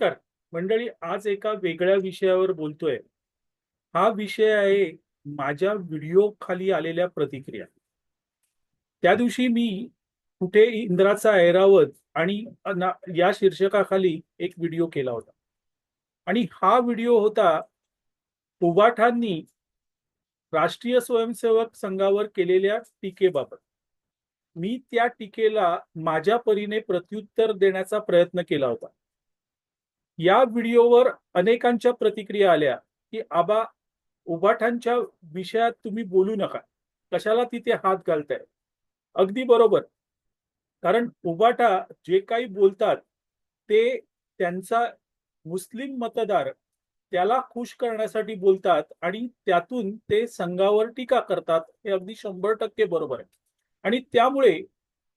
नमस्कार. मंडळी आज एका वेगळ्या विषयावर बोलतोय. हा विषय आहे माझ्या व्हिडिओ खाली आलेल्या प्रतिक्रिया. त्या दिवशी मी कुठे इंद्राचा ऐरावत आणि या शीर्षकाखाली एक व्हिडिओ केला होता. आणि हा व्हिडिओ होता उबाठांनी राष्ट्रीय स्वयंसेवक संघावर केलेल्या टीकेबाबत. मी त्या टीकेला माझ्या परीने प्रत्युत्तर देण्याचा प्रयत्न केला होता. या व्हिडिओवर अनेकांच्या प्रतिक्रिया आल्या की आबा उबाठांच्या विषयात तुम्ही बोलू नका. कशाला तिथे हात घालताय अगदी बरोबर. कारण उभाटा जे काही बोलतात ते त्यांचा मुस्लिम मतदार त्याला खुश करण्यासाठी बोलतात आणि त्यातून ते संघावर टीका करतात हे अगदी शंभर टक्के बरोबर आहे. आणि त्यामुळे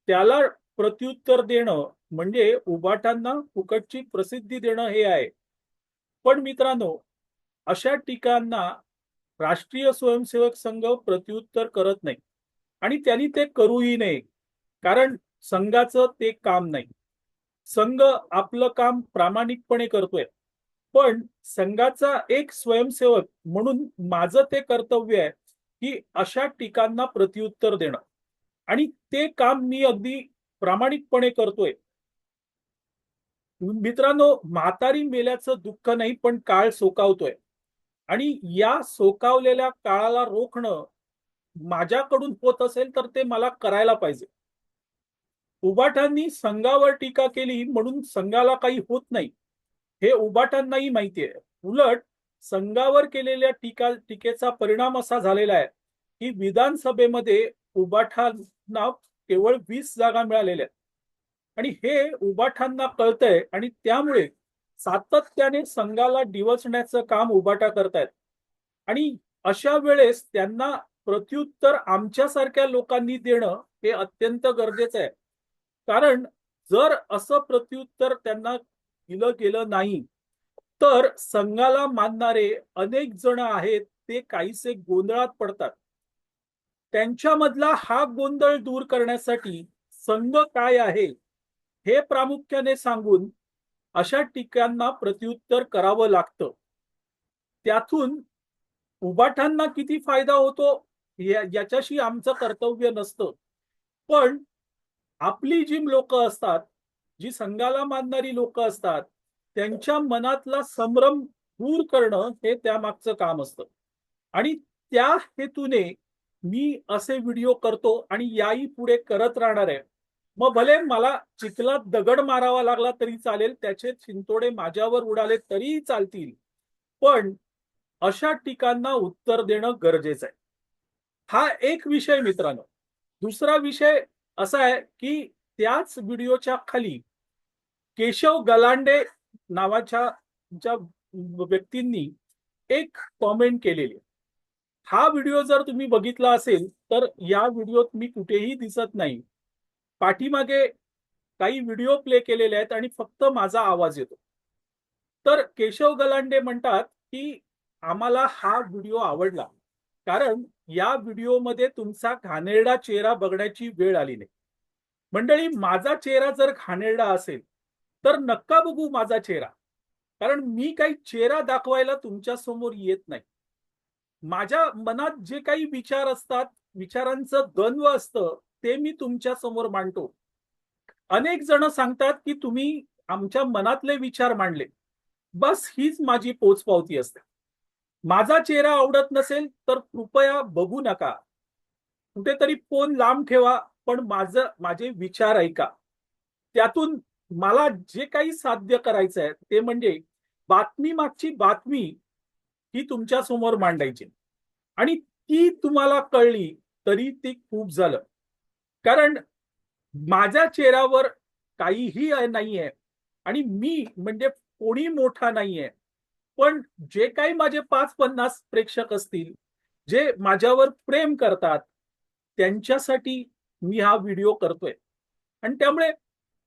त्याला प्रत्युत्तर देणं म्हणजे उबाटांना फुकटची प्रसिद्धी देणं हे आहे. पण मित्रांनो अशा टीकांना राष्ट्रीय स्वयंसेवक संघ प्रत्युत्तर करत नाही आणि त्यांनी ते करूही नये कारण संघाचं ते काम नाही. संघ आपलं काम प्रामाणिकपणे करतोय पण संघाचा एक स्वयंसेवक म्हणून माझं ते कर्तव्य आहे की अशा टीकांना प्रत्युत्तर देणं. आणि ते काम मी अगदी प्रामाणिकपणे करतोय मित्रांनो म्हातारी मेल्याचं दुःख नाही पण काळ सोकावतोय. आणि या सोकावलेल्या काळाला रोखणं माझ्याकडून होत असेल तर ते मला करायला पाहिजे. उबाटांनी संघावर टीका केली म्हणून संघाला काही होत नाही. हे उबाटांनाही माहिती आहे. उलट संघावर केलेल्या टीका टीकेचा परिणाम असा झालेला आहे की विधानसभेमध्ये उबाठांना केवळ वीस जागा मिळालेल्या आहेत. आणि हे उबाठांना कळतंय आणि त्यामुळे सातत्याने संघाला डिवचण्याचं काम उबाटा करतायत. आणि अशा वेळेस त्यांना प्रत्युत्तर आमच्यासारख्या लोकांनी देणं हे अत्यंत गरजेचं आहे. कारण जर असं प्रत्युत्तर त्यांना दिलं गेलं नाही तर संघाला मानणारे अनेक जण आहेत ते काहीसे गोंधळात पडतात. त्यांच्यामधला हा गोंधळ दूर करण्यासाठी संघ काय आहे? हे प्रामुख्याने सांगून अशा टीकांना प्रत्युत्तर करावं लागतं. त्यातून उबाठांना किती फायदा होतो याच्याशी आमचं कर्तव्य नसतं. पण आपली जी लोक असतात जी संघाला मानणारी लोक असतात त्यांच्या मनातला संभ्रम दूर करणं हे त्यामागचं काम असतं. आणि त्या हेतूने मी असे व्हिडिओ करतो आणि याही पुढे करत राहणार आहे. मग भले मला चिखलात दगड मारावा लागला तरी चालेल त्याचे चिंतोडे माझ्यावर उडाले तरीही चालतील. पण अशा टीकांना उत्तर देणं गरजेचं आहे. हा एक विषय मित्रांनो. दुसरा विषय असा आहे की त्याच व्हिडिओच्या खाली केशव गलांडे नावाच्या ज्या व्यक्तींनी एक कॉमेंट केलेली हा व्हिडिओ जर तुम्ही बघितला असेल तर या व्हिडिओत मी कुठेही दिसत नाही. पाठीमागे काही व्हिडिओ प्ले केलेले आहेत आणि फक्त माझा आवाज येतो. तर केशव गलांडे म्हणतात की आम्हाला हा व्हिडिओ आवडला. कारण या व्हिडिओमध्ये तुमचा घाणेरडा चेहरा बघण्याची वेळ आली नाही. मंडळी माझा चेहरा जर घाणेरडा असेल तर नक्का बघू माझा चेहरा. कारण मी काही चेहरा दाखवायला तुमच्यासमोर येत नाही. माझ्या मनात जे काही विचार असतात विचारांचं द्वंद्व असतं ते मी तुमच्यासमोर मांडतो. अनेक जण सांगतात की तुम्ही आमच्या मनातले विचार मांडले. बस हीच माझी पोचपावती असते. माझा चेहरा आवडत नसेल तर कृपया बघू नका. कुठेतरी फोन लांब ठेवा पण माझं माझे विचार ऐका. त्यातून मला जे काही साध्य करायचं आहे ते म्हणजे बातमी मागची बातमी ही तुमच्यासमोर मांडायची. आणि ती तुम्हाला कळली तरी ती खूप झालं. कारण माझ्या चेहऱ्यावर काहीही नाहीये आणि मी म्हणजे कोणी मोठा नाहीये. पण जे काही माझे पाच पन्नास प्रेक्षक असतील जे माझ्यावर प्रेम करतात त्यांच्यासाठी मी हा व्हिडिओ करतोय. आणि त्यामुळे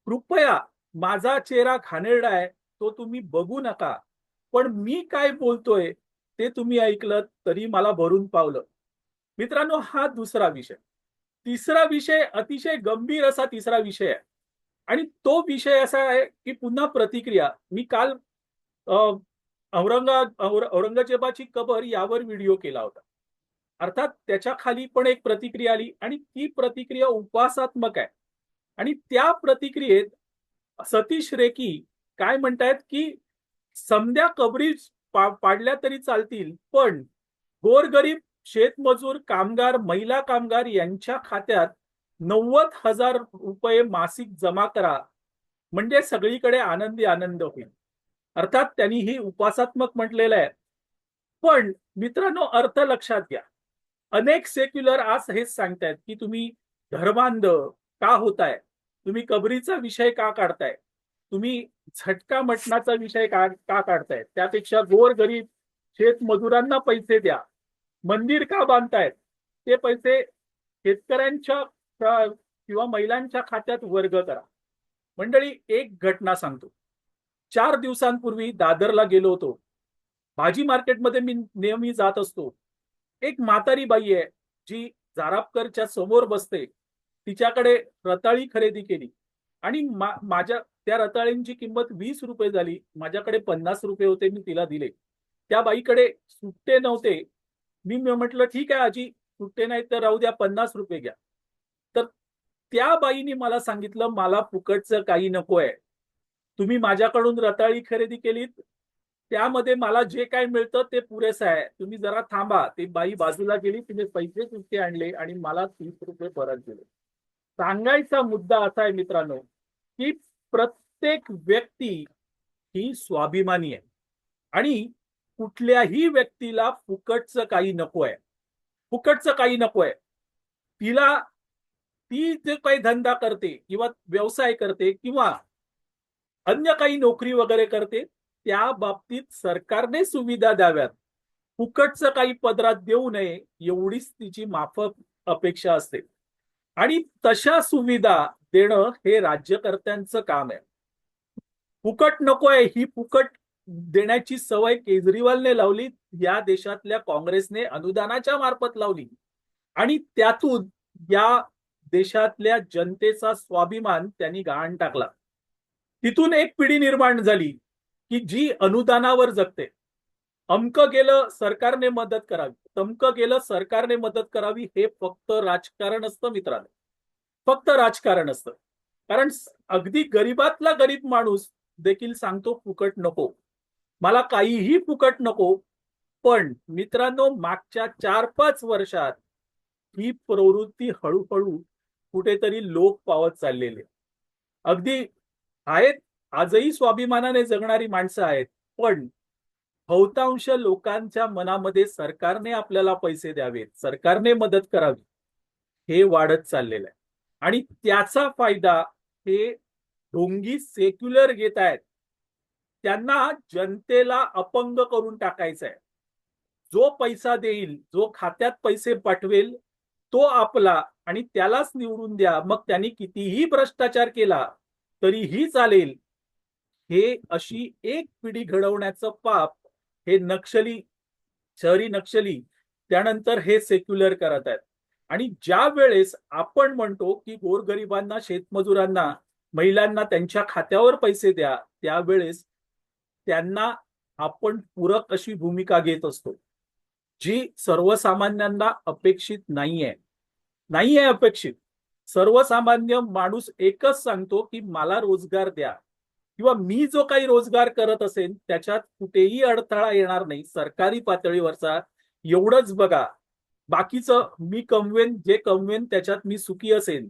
कृपया माझा चेहरा घाणेरडा आहे तो तुम्ही बघू नका. पण मी काय बोलतोय ते तुम्ही ऐकलं तरी मला भरून पावलं. मित्रांनो हा दुसरा विषय. तिसरा विषय अतिशय गंभीर असा तिसरा विषय आहे. आणि तो विषय असा आहे की पुन्हा प्रतिक्रिया. मी काल औरंगा औरंगजेबाची कबर यावर व्हिडिओ केला होता. अर्थात त्याच्याखाली पण एक प्रतिक्रिया आली आणि ती प्रतिक्रिया उपवासात्मक आहे. आणि त्या प्रतिक्रियेत सतीश रेकी काय म्हणतायत की समद्या कबरी पाडल्या तरी चालतील पण गोरगरीब शेतमजूर कामगार महिला कामगार यांच्या खात्यात नव्वद हजार रुपये मासिक जमा करा. म्हणजे सगळीकडे आनंदी आनंद होईल. अर्थात त्यांनी ही उपासात्मक म्हटलेलं आहे. पण मित्रांनो अर्थ लक्षात घ्या. अनेक सेक्युलर आज हेच सांगतायत की तुम्ही धर्मांध का होताय? तुम्ही कबरीचा विषय का काढताय? तुम्ही झटका मटणाचा विषय का का काढताय? त्यापेक्षा गोर गरीब शेतमजुरांना पैसे द्या. मंदिर का बांधतायत? ते पैसे शेतकऱ्यांच्या किंवा महिलांच्या खात्यात वर्ग करा मंडळी एक घटना सांगतो. चार दिवसांपूर्वी दादरला गेलो होतो. भाजी मार्केटमध्ये मी नेहमी जात असतो. एक म्हातारी बाई आहे जी जारापकरच्या समोर बसते. तिच्याकडे रताळी खरेदी केली. आणि मा- माझ्या त्या रताळींची किंमत वीस रुपये झाली. माझ्याकडे पन्नास रुपये होते मी तिला दिले. त्या बाईकडे सुट्टे नव्हते. मी म्हटलं ठीक आहे आजी सुट्टे नाही तर राहू द्या पन्नास रुपये घ्या. तर त्या बाईने मला सांगितलं मला फुकटचं काही नको आहे. तुम्ही माझ्याकडून रताळी खरेदी केलीत. त्यामध्ये मला जे काय मिळतं ते पुरेसं आहे. तुम्ही जरा थांबा. ती बाई बाजूला गेली तिने पैसे सुट्टे आणले आणि मला तीस रुपये परत दिले. सांगायचा मुद्दा असा आहे मित्रांनो की प्रत्येक व्यक्ती ही स्वाभिमानी आहे. आणि कुठल्याही व्यक्तीला फुकटचं काही नको आहे फुकटचं काही नको आहे तिला ती जे काही धंदा करते किंवा व्यवसाय करते किंवा अन्य काही नोकरी वगैरे करते त्या बाबतीत सरकारने सुविधा द्याव्यात. फुकटचं काही पदरात देऊ नये एवढीच तिची माफक अपेक्षा असते. आणि तशा सुविधा देणं हे राज्यकर्त्यांचं काम आहे. फुकट नकोय ही फुकट देण्याची सवय केजरीवालने लावली या देशातल्या काँग्रेसने अनुदानाच्या मार्फत लावली. आणि त्यातून या देशातल्या जनतेचा स्वाभिमान त्यांनी गहाण टाकला. तिथून एक पिढी निर्माण झाली की जी अनुदानावर जगते. अमक गेलं सरकारने मदत करावी तमक गेलं सरकारने मदत करावी हे फक्त राजकारण असतं मित्रांनो. फक्त राजकारण असतं. कारण अगदी गरीबातला गरीब माणूस देखील सांगतो फुकट नको. मला काहीही फुकट नको पण मित्रांनो मागच्या चार पाच वर्षात ही प्रवृत्ती हळूहळू कुठेतरी लोक पावत चाललेले अगदी आहेत आजही स्वाभिमानाने जगणारी माणसं आहेत पण बहुतांश लोकांच्या मनामध्ये सरकारने आपल्याला पैसे द्यावेत सरकारने मदत करावी हे वाढत चाललेलं आहे. आणि त्याचा फायदा हे ढोंगी सेक्युलर घेत आहेत. त्यांना जनतेला अपंग करून टाकायचा आहे जो पैसा देईल जो खात्यात पैसे पाठवेल तो आपला आणि त्यालाच निवडून द्या. मग त्यांनी कितीही भ्रष्टाचार केला तरीही चालेल. हे अशी एक पिढी घडवण्याचं पाप हे नक्षली शहरी नक्षली त्यानंतर हे सेक्युलर करत आहेत. आणि ज्या वेळेस आपण म्हणतो की गोरगरिबांना शेतमजुरांना महिलांना त्यांच्या खात्यावर पैसे द्या त्यावेळेस त्यांना आपण पूरक अशी भूमिका घेत असतो जी सर्वसामान्यांना अपेक्षित नाहीये. नाहीये अपेक्षित. सर्वसामान्य माणूस एकच सांगतो की मला रोजगार द्या किंवा मी जो काही रोजगार करत असेल त्याच्यात कुठेही अडथळा येणार नाही. सरकारी पातळीवरचा एवढंच बघा. बाकीचं मी कमवेन जे कमवेन त्याच्यात मी सुखी असेन.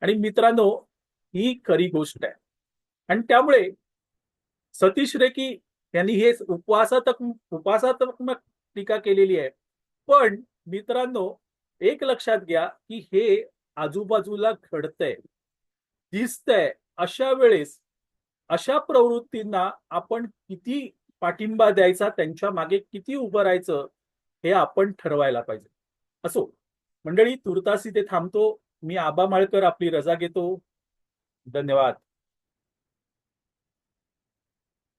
आणि मित्रांनो ही खरी गोष्ट आहे. आणि त्यामुळे सतीश रेकी यांनी हे उपवासात्मक उपवासात्मक टीका केलेली आहे. पण मित्रांनो एक लक्षात घ्या की हे आजूबाजूला घडतंय. दिसतंय. अशा वेळेस अशा प्रवृत्तींना आपण किती पाठिंबा द्यायचा त्यांच्या मागे किती उभं राहायचं हे आपण ठरवायला पाहिजे. असो मंडळी तुर्तास इथे थांबतो. मी आबा माळकर आपली रजा घेतो. धन्यवाद.